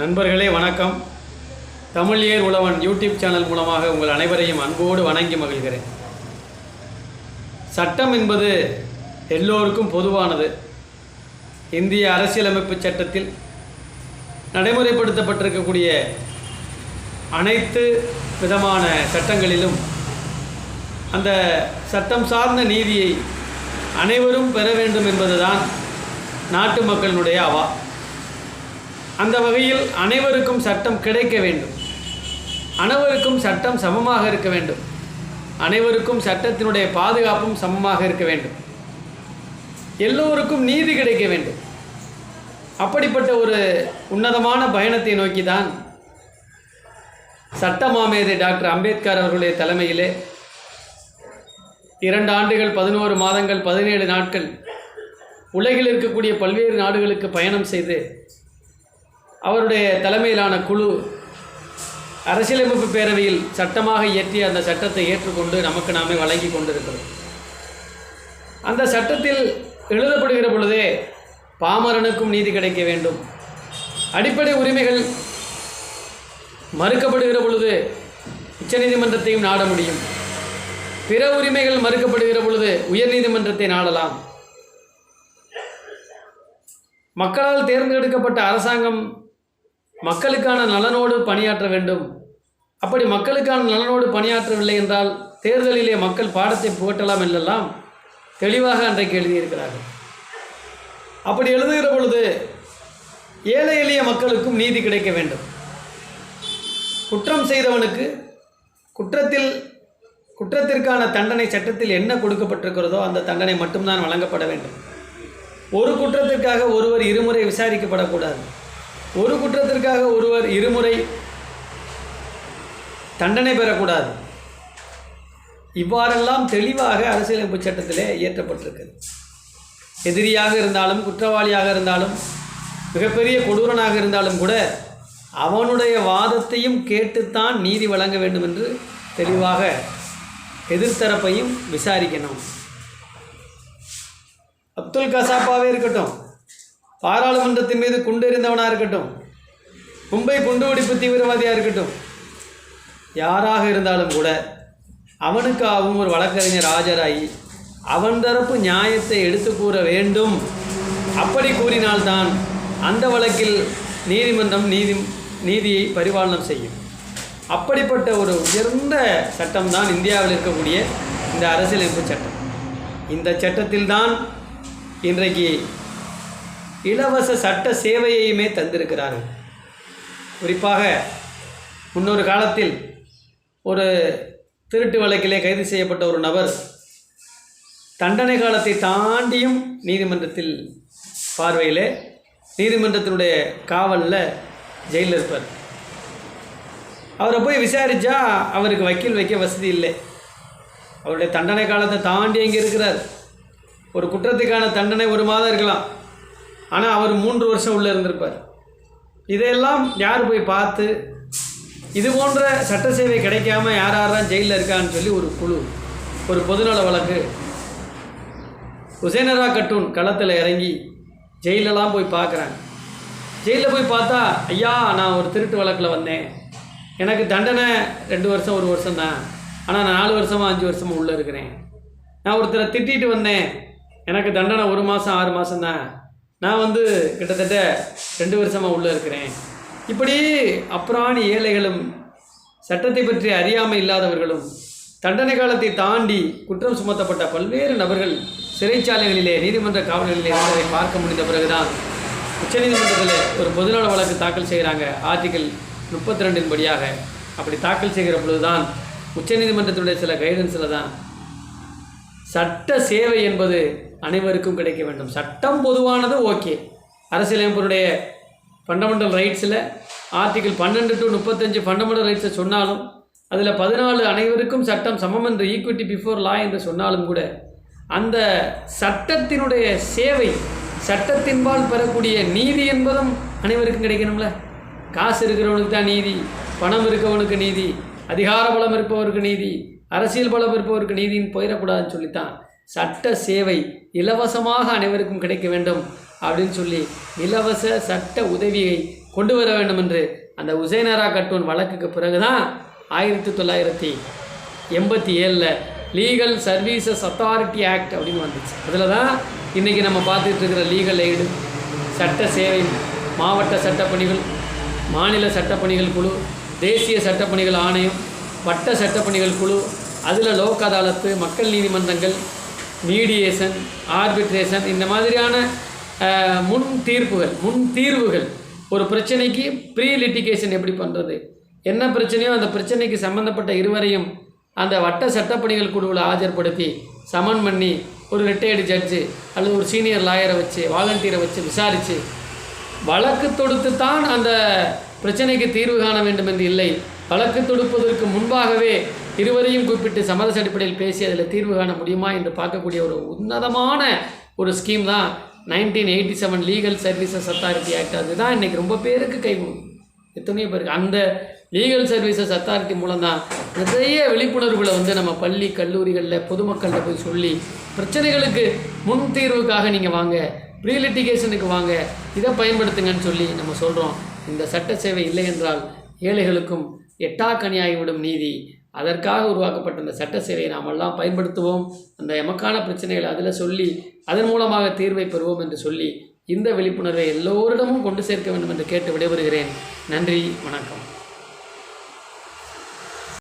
நண்பர்களே வணக்கம். Tamil Er Uzhavan YouTube channel மூலமாக உங்கள் அனைவரையும் அன்போடு வணங்கி மகிழ்கிறேன். சட்டம் என்பது எல்லோருக்கும் பொதுவானது. இந்திய அரசியலமைப்பு சட்டத்தில் நடைமுறைப்படுத்தப்பட்டிருக்கக்கூடிய அனைத்து விதமான சட்டங்களிலும் அந்த சட்டம் சார்ந்த நீதியை அனைவரும் பெற வேண்டும் என்பதுதான் நாட்டு மக்களினுடைய அவா. அந்த வகையில் அனைவருக்கும் சட்டம் கிடைக்க வேண்டும். அனைவருக்கும் சட்டம் சமமாக இருக்க வேண்டும். அனைவருக்கும் சட்டத்தினுடைய பாதுகாப்பும் சமமாக இருக்க வேண்டும். எல்லோருக்கும் நீதி கிடைக்க வேண்டும். அப்படிப்பட்ட ஒரு உன்னதமான பயணத்தை நோக்கி தான் சட்ட மாமேதை டாக்டர் அம்பேத்கர் அவர்களுடைய தலைமையிலே இரண்டு ஆண்டுகள் பதினோரு மாதங்கள் பதினேழு நாட்கள் உலகில் இருக்கக்கூடிய பல்வேறு நாடுகளுக்கு பயணம் செய்து அவருடைய தலைமையிலான குழு அரசியலமைப்பு பேரவையில் சட்டமாக இயற்றிய அந்த சட்டத்தை ஏற்றுக்கொண்டு நமக்கு நாமே வழங்கி கொண்டிருக்கிறோம். அந்த சட்டத்தில் எழுதப்படுகிற பொழுதே பாமரனுக்கும் நீதி கிடைக்க வேண்டும். அடிப்படை உரிமைகள் மறுக்கப்படுகிற பொழுது உச்சநீதிமன்றத்தையும் நாட முடியும். பிற உரிமைகள் மறுக்கப்படுகிற பொழுது உயர்நீதிமன்றத்தை நாடலாம். மக்களால் தேர்ந்தெடுக்கப்பட்ட அரசாங்கம் மக்களுக்கான நலனோடு பணியாற்ற வேண்டும். அப்படி மக்களுக்கான நலனோடு பணியாற்றவில்லை என்றால் தேர்தலிலே மக்கள் பாடத்தை புகட்டலாம் என்றெல்லாம் தெளிவாக அன்றைக்கு எழுதியிருக்கிறார்கள். அப்படி எழுதுகிற பொழுது ஏழை எளிய மக்களுக்கும் நீதி கிடைக்க வேண்டும். குற்றம் செய்தவனுக்கு குற்றத்தில் குற்றத்திற்கான தண்டனை சட்டத்தில் என்ன கொடுக்கப்பட்டிருக்கிறதோ அந்த தண்டனை மட்டும்தான் வழங்கப்பட வேண்டும். ஒரு குற்றத்திற்காக ஒருவர் இருமுறை விசாரிக்கப்படக்கூடாது. ஒரு குற்றத்திற்காக ஒருவர் இருமுறை தண்டனை பெறக்கூடாது. இவ்வாறெல்லாம் தெளிவாக அரசியலமைப்பு சட்டத்திலே இயற்றப்பட்டிருக்கிறது. எதிரியாக இருந்தாலும் குற்றவாளியாக இருந்தாலும் மிகப்பெரிய கொடூரனாக இருந்தாலும் கூட அவனுடைய வாதத்தையும் கேட்டுத்தான் நீதி வழங்க வேண்டும் என்று தெளிவாக எதிர்த்தரப்பையும் விசாரிக்கணும். அப்துல் கசாப்பாவே இருக்கட்டும். பாராளுமன்றத்தின் மீது குண்டெறிந்தவனாக இருக்கட்டும். மும்பை குண்டுவெடிப்பு தீவிரவாதியாக இருக்கட்டும். யாராக இருந்தாலும் கூட அவனுக்காகவும் ஒரு வழக்கறிஞர் ஆஜராகி அவன் தரப்பு நியாயத்தை எடுத்து கூற வேண்டும். அப்படி கூறினால்தான் அந்த வழக்கில் நீதிமன்றம் நீதி நீதியை பரிபாலனம் செய்யும். அப்படிப்பட்ட ஒரு உயர்ந்த சட்டம்தான் இந்தியாவில் இருக்கக்கூடிய இந்த அரசியலமைப்பு சட்டம். இந்த சட்டத்தில்தான் இன்றைக்கு இலவச சட்ட சேவையையுமே தந்திருக்கிறார்கள். குறிப்பாக முன்னொரு காலத்தில் ஒரு திருட்டு வழக்கிலே கைது செய்யப்பட்ட ஒரு நபர் தண்டனை காலத்தை தாண்டியும் நீதிமன்றத்தில் பார்வையில் நீதிமன்றத்தினுடைய காவலில் ஜெயிலில் இருப்பார். அவரை போய் விசாரித்தா அவருக்கு வக்கீல் வைக்க வசதி இல்லை. அவருடைய தண்டனை காலத்தை தாண்டி அங்கே இருக்கிறார்? ஒரு குற்றத்துக்கான தண்டனை ஒரு மாதம் இருக்கலாம். ஆனால் அவர் மூன்று வருஷம் உள்ளே இருந்திருப்பார். இதையெல்லாம் யார் போய் பார்த்து இது போன்ற சட்ட சேவை கிடைக்காம யார் யாரெல்லாம் ஜெயிலில் இருக்கான்னு சொல்லி ஒரு குழு ஒரு பொதுநல வழக்கு. ஹுசேனரா கட்டூன் களத்தில் இறங்கி ஜெயிலெல்லாம் போய் பார்க்குறாங்க. ஜெயிலில் போய் பார்த்தா ஐயா நான் ஒரு திருட்டு வழக்கில் வந்தேன். எனக்கு தண்டனை ரெண்டு வருஷம் ஒரு வருஷம் தான். ஆனால் நான் நாலு வருஷமாக அஞ்சு வருஷமாக உள்ளே இருக்கிறேன். நான் ஒருத்தரை திட்டிட்டு வந்தேன். எனக்கு தண்டனை ஒரு மாதம் ஆறு மாதம் தான். நான் வந்து கிட்டத்தட்ட ரெண்டு வருஷமாக உள்ளே இருக்கிறேன். இப்படி அப்புறாணி ஏழைகளும் சட்டத்தை பற்றி அறியாமை இல்லாதவர்களும் தண்டனை காலத்தை தாண்டி குற்றம் சுமத்தப்பட்ட பல்வேறு நபர்கள் சிறைச்சாலைகளிலே நீதிமன்ற காவல்களிலே இருந்ததை பார்க்க முடிந்த பிறகுதான் உச்சநீதிமன்றத்தில் ஒரு பொதுநல வழக்கு தாக்கல் செய்கிறாங்க. ஆர்டிகல் முப்பத்தி ரெண்டின் படியாக. அப்படி தாக்கல் செய்கிற பொழுதுதான் உச்சநீதிமன்றத்தினுடைய சில கைடன்ஸில் தான் சட்ட சேவை என்பது அனைவருக்கும் கிடைக்க வேண்டும். சட்டம் பொதுவானது ஓகே. அரசியலமைப்பினுடைய ஃபண்டமெண்டல் ரைட்ஸில் ஆர்டிகிள் பன்னெண்டு டு முப்பத்தஞ்சு ஃபண்டமெண்டல் ரைட்ஸை சொன்னாலும் அதில் பதினாலு அனைவருக்கும் சட்டம் சமம் என்று ஈக்விட்டி பிஃபோர் லா என்று சொன்னாலும் கூட அந்த சட்டத்தினுடைய சேவை சட்டத்தின்பால் பெறக்கூடிய நீதி என்பதும் அனைவருக்கும் கிடைக்கணும்ல? காசு இருக்கிறவனுக்கு தான் நீதி பணம் இருக்கவனுக்கு நீதி அதிகார பலம் இருப்பவருக்கு நீதி அரசியல் பலம் இருப்பவருக்கு நீதின்னு போயிடக்கூடாதுன்னு சொல்லித்தான் சட்ட சேவை இலவசமாக அனைவருக்கும் கிடைக்க வேண்டும் அப்படின்னு சொல்லி இலவச சட்ட உதவியை கொண்டு வர வேண்டும் என்று அந்த உசைனரா கட்டூன் வழக்குக்கு பிறகுதான் ஆயிரத்தி தொள்ளாயிரத்தி எண்பத்தி ஏழில் லீகல் சர்வீசஸ் அத்தாரிட்டி ஆக்ட் அப்படின்னு வந்துச்சு. அதில் தான் இன்றைக்கி நம்ம பார்த்துட்டு இருக்கிற லீகல் எய்டு சட்ட சேவை மாவட்ட சட்டப்பணிகள் மாநில சட்டப்பணிகள் குழு தேசிய சட்டப்பணிகள் ஆணையம் வட்ட சட்டப்பணிகள் குழு அதில் லோக் அதாலத்து மக்கள் நீதிமன்றங்கள் மீடியேஷன் ஆர்பிட்ரேஷன் இந்த மாதிரியான முன் தீர்ப்புகள் முன் தீர்வுகள். ஒரு பிரச்சனைக்கு ப்ரீ லிட்டிகேஷன் எப்படி பண்ணுறது என்ன பிரச்சனையோ அந்த பிரச்சனைக்கு சம்மந்தப்பட்ட இருவரையும் அந்த வட்ட சட்டப்பணிகள் குழுவில் ஆஜர்படுத்தி சமன் பண்ணி ஒரு ரிட்டையர்டு ஜட்ஜு அல்லது ஒரு சீனியர் லாயரை வச்சு வாலண்டியரை வச்சு விசாரித்து வழக்கு தொடுத்து தான் அந்த பிரச்சனைக்கு தீர்வு காண வேண்டும் என்று இல்லை. வழக்கு தொடுப்பதற்கு முன்பாகவே இருவரையும் குறிப்பிட்டு சமரச அடிப்படையில் பேசி அதில் தீர்வு காண முடியுமா என்று பார்க்கக்கூடிய ஒரு உன்னதமான ஒரு ஸ்கீம் தான் nineteen eighty seven legal services authority act அதுதான் இன்றைக்கி ரொம்ப பேருக்கு கை எத்தனையோ பேருக்கு. அந்த லீகல் சர்வீசஸ் அத்தாரிட்டி மூலம் தான் நிறைய விழிப்புணர்வுகளை வந்து நம்ம பள்ளி கல்லூரிகளில் பொதுமக்கள்கிட்ட போய் சொல்லி பிரச்சனைகளுக்கு முன் தீர்வுக்காக நீங்கள் வாங்க ப்ரீலிட்டிகேஷனுக்கு வாங்க இதை பயன்படுத்துங்கன்னு சொல்லி நம்ம சொல்கிறோம் இந்த சட்ட சேவை இல்லை என்றால் ஏழைகளுக்கும் எட்டாக்கனியாகிவிடும் நீதி. அதற்காக உருவாக்கப்பட்ட இந்த சட்ட சேவையை நாம் எல்லாம் பயன்படுத்துவோம். அந்த எமக்கான பிரச்சனைகளை அதில் சொல்லி அதன் மூலமாக தீர்வை பெறுவோம் என்று சொல்லி இந்த விழிப்புணர்வை எல்லோரிடமும் கொண்டு சேர்க்க வேண்டும் என்று கேட்டு விடைபெறுகிறேன். நன்றி வணக்கம்.